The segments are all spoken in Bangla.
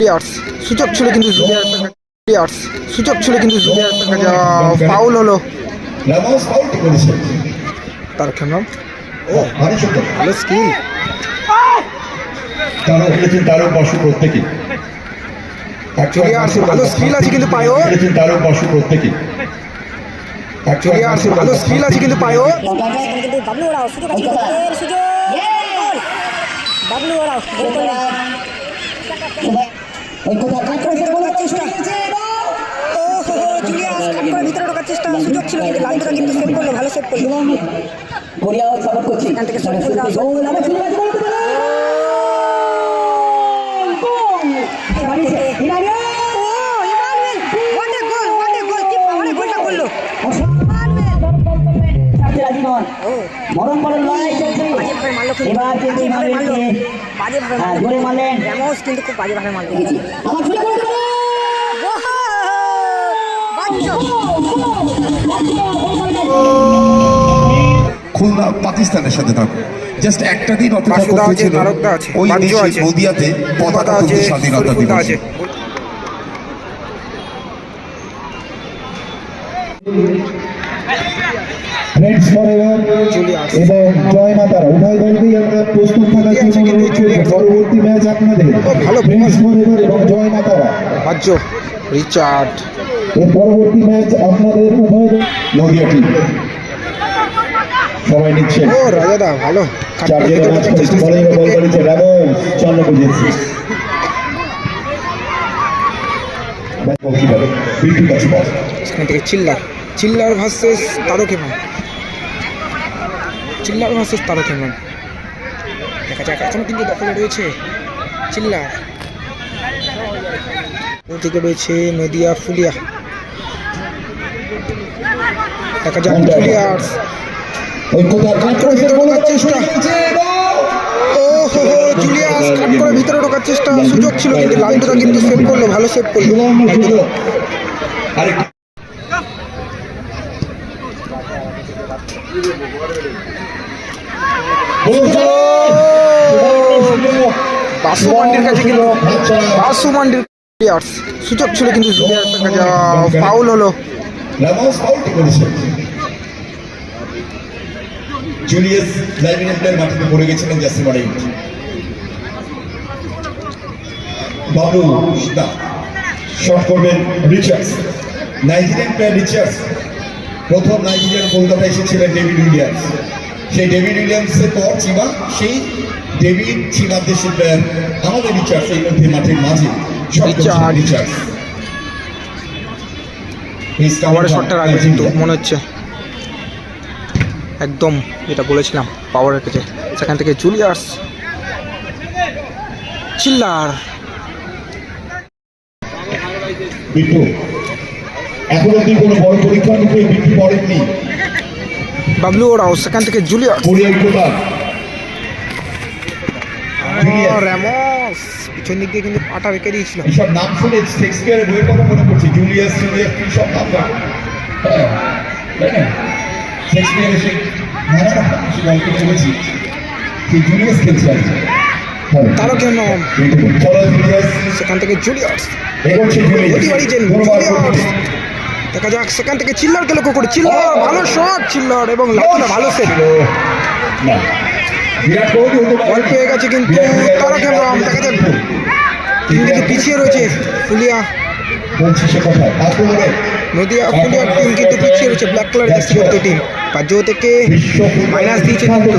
জুলিয়ার্স সুযোগ ছিল কিন্তু জুলিয়ার্সের কাছে ছিল কিন্তু ফাউল হলো। তার খেলাম ও ভালো স্কিল তারা খেলেছেন তারও বসু প্রত্যেকে। ভালো স্কিল আছে কিন্তু পায়ও। খেলেছেন তারও বসু প্রত্যেকে ভালো স্কিল আছে কিন্তু পায়ও। এখানে বাবলু ওরাও সুযোগ আছে কিন্তু এর সুযোগ বাবলু ওরাও ওহো, জুলিয়াস কাট করে ভিতরে ঢোকার চেষ্টা। সুযোগ ছিল কিন্তু লালটুকা কিন্তু সেভ করল ভালো সেভ করল। এখান থেকে শট করে দেওয়া ও, বাজেভাবে মারলো কিন্তু, বাজেভাবে মারলো। বাজেভাবে মারলো। র্যামোস কিন্তু খুব বাজেভাবে মারলো। ওহো! বাচ্চা! খুলনা পাকিস্তানের সাথে থাকুন জাস্ট একটা দিন অপেক্ষা করতে ছিল আছে, ওই দেশে আছে। নদিয়াতে পতাকা আছে, তুলতে স্বাধীনতা দিবসে ফ্রেন্ডস। এবং জয় মাতারা। উভয় দলকেই আমরা প্রস্তুত থাকার জন্য অনুরোধ করব। পরবর্তী ম্যাচ আপনাদের। ভালো ফ্রেন্ডস এবং জয় মাতারা। বাজ্য রিচার্ড। এর পরবর্তী ম্যাচ আপনাদের উভয় দল- নদিয়া টিম সবাই নিচ্ছে। ও রাজাদা ভালো। ম্যাচ বলে কাছে ball Chillar. Chillar versus Tarak Heman Chillar versus Tarak Heman দেখা যাক এখনও কিন্তু দখলে রয়েছে চিল্লার ওদিকে রয়েছে নদিয়া ফুলিয়া। দেখা যাক ঢোকার চেষ্টা। জুলিয়াস কাট করে ভিতরে ঢোকার চেষ্টা সুযোগ ছিল কিন্তু লালটুদা কিন্তু সেভ করল ভালো সেভ করল লালটুদা। আরেকটি বাসু মান্ডির কাছে কিন্তু বাসু মান্ডির জুলিয়ার্স সুযোগ ছিল কিন্তু ফাউল হলো। জুলিয়াস মাটিতে পড়ে গেছিলেন বাবু শট করবেন রিচার্ডস। Nigerian player Richards. প্রথম নাইজেরিয়ান কলকাতা এসেছিলেন ডেভিড উইলিয়ামস। সেই ডেভিড উইলিয়ামসের পর চিমা সেই ডেভিড চিমার দেশের প্লেয়ার আমাদের রিচার্ডস এই মধ্যে মাঠের মাঝে। রিচার্ডস। পাওয়ারের শটটা রাখবে কিন্তু মনে হচ্ছে। একদম যেটা বলেছিলাম পাওয়ারের কাছে। সেখান থেকে জুলিয়ার্স। চিল্লার। বিট্টু এখন অব্দি কোনো বড় পরীক্ষা নিতে বিট্টু পড়েননি? বাবলু ওরাও সেখান থেকে ও, র্যামোস। পিছন দিক দিয়ে কিন্তু পাটা রেখে দিয়েছিল। এইসব নাম শুনে শেক্সপিয়ারের বইয়ের কথা মনে পড়ছে। জুলিয়াস জুলিয়াস কি সব নাম জানো? হ্যাঁ, তাই না? শেক্সপিয়ারের সেই নানা রকম গল্প পড়েছি সেই জুলিয়াস খেলছে আর হ্যাঁ, তারও কেন? জুলিয়াস। সেখান থেকে এগোচ্ছে জুলিয়াস। দেখা যাক সেখান থেকে চিল্লারকে লক্ষ্য করে চিল্লার ভালো শট চিল্লার এবং লাতুনা ভালো কোহলি বল পেয়ে গেছে কিন্তু তারক হেমব্রম দেখা যাক। দিকে পিছিয়ে রয়েছে ফুলিয়া। নদিয়া ফুলিয়ার টিম কিন্তু পিছিয়ে রয়েছে ব্ল্যাক কালার জার্সি পরত টিম পাঁচ থেকে মাইনাস দিয়েছে কিন্তু। কিন্তু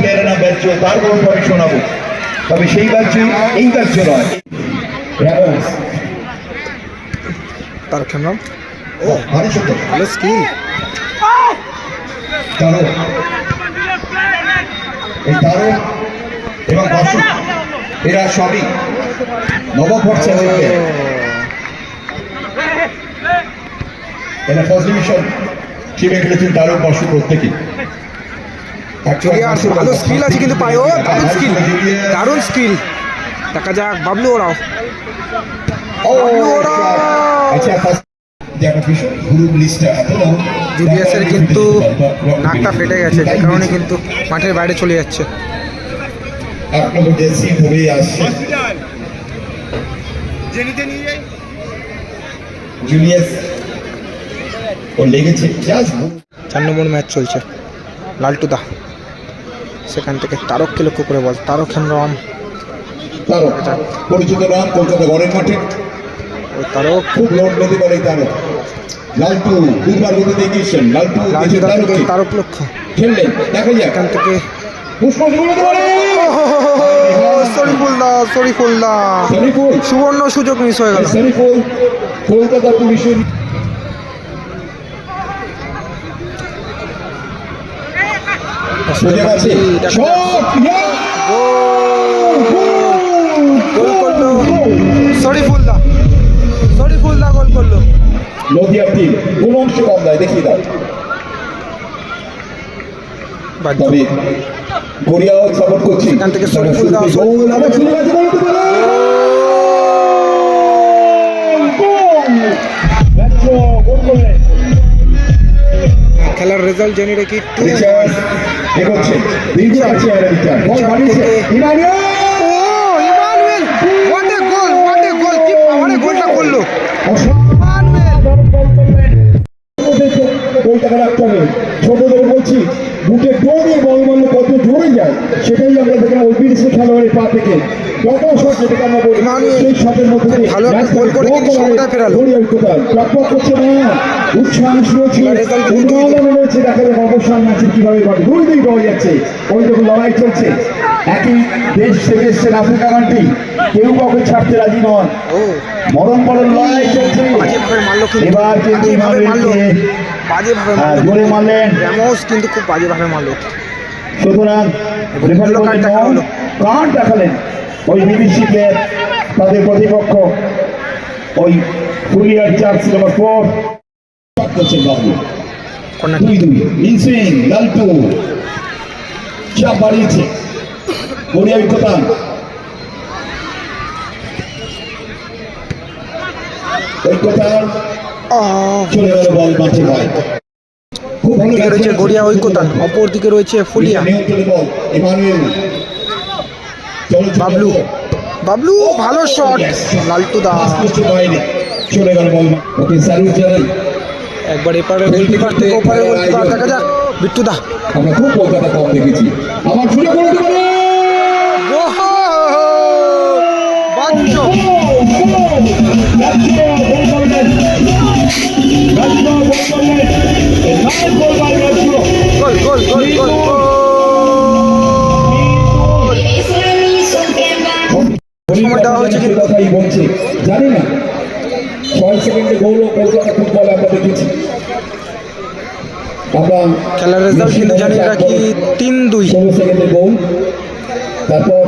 তার তবে সেই এই নয়। হেমব্রম ও ভারী সত্য ভালো স্কিল। তারো এই তারো এবং বাসু এরা সবই নববর্ষের মধ্যে এরা ফার্স্ট ডিভিশন টিমে খেলেছেন তারক বাসু প্রত্যেকে ভালো স্কিল আছে কিন্তু পায়ও দারুণ স্কিল দারুণ স্কিল দেখা যাক বাবলু ওরাও। ও বাবলু ওরাও। আচ্ছা জুলিয়াসের কিন্তু নাকটা ফেটে গেছে যে কারণে কিন্তু মাঠের বাইরে চলে যাচ্ছে। চার নম্বর ম্যাচ চলছে লালটুদা। সেখান থেকে তারককে লক্ষ্য করে বল তারক হেমরম তারক পরিচিত নাম কলকাতা গড়ের মাঠে। তারক। খুব লোড নদী এই তারক। লালটু দুবার গতিতে এগিয়েছেন লালটু তারক। লক্ষ্য। খেললেন দেখা যাক। এখান থেকে সুবর্ণ সুযোগ মিস হয়ে গেল। কলকাতা পুলিশের সোজা আছে। নদিয়ার টিম কোন অংশে কম দেয় দেখিয়ে দাও। তবে গড়িয়াও সাপোর্ট করছি এখান থেকে। খেলার রেজাল্ট জেনে রেখি জোরে যায় সেটাই আমরা দেখলাম ওই বিদেশি খেলোয়াড়ের পা থেকে। কত শট যেটাকে আমরা বলি সেই শটের মধ্যে ভালো একটা গোল করে কিন্তু সমতায় ফেরালো। দৌড়িয়ে করছে না। উৎসাহ রয়েছে। রেজাল্ট কিন্তু উন্নয়ন রয়েছে দেখা যাবে অবসান ম্যাচের কীভাবে ঘটে দুই দুই পাওয়া যাচ্ছে। ওই যখন লড়াই চলছে। একই দেশ থেকে এসছেন আফ্রিকা কান্ট্রি কেউ কাউকে ছাড়তে রাজি নন। মরণ মরণ লড়াই চলছে। এবার কিন্তু জোরে মারলেন। কিন্তু খুব বাজেভাবে মারলো। কার্ড দেখালেন ওই বিদেশি তাদের প্রতিপক্ষ ওই ফুলিয়ার চার্জ নম্বর ফোর করছেন বাবু দুই। দুই ইনসুইং লালটু। চাপ বাড়িয়েছে। গড়িয়া বিকতান ঐক্যতান চলে গেল বল মাঠে হয় খুব ভালো দিকে রয়েছে গড়িয়া ঐক্যতান অপর দিকে রয়েছে ফুলিয়া। বাবলু। বাবলু ভালো শট চলে গেল বল ওকে স্যালুট জানাই একবার এপারে গোলকিপার থেকে ওপারে গোলকিপার দেখা যাক বিট্টু দা আমরা খুব কলকাতা কম দেখেছি। আবার ছুটে করে দিতে পারে। বাঞ্চ। খেলার রেজাল্ট কিন্তু জানিয়ে রাখি তিন দুই। তারপর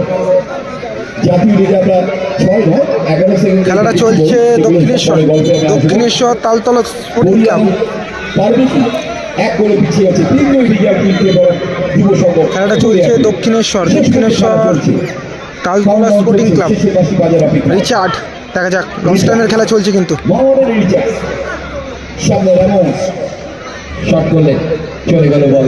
খেলাটা চলছে দক্ষিণেশ্বর দক্ষিণেশ্বর তালতলা স্পোর্টিং ক্লাব খেলাটা চলছে Dakshineswar Dakshineswar Taltala sporting club Richard দেখা যাক লঞ্চ টাইমের খেলা চলছে কিন্তু। শট করলেন চলে গেল বল।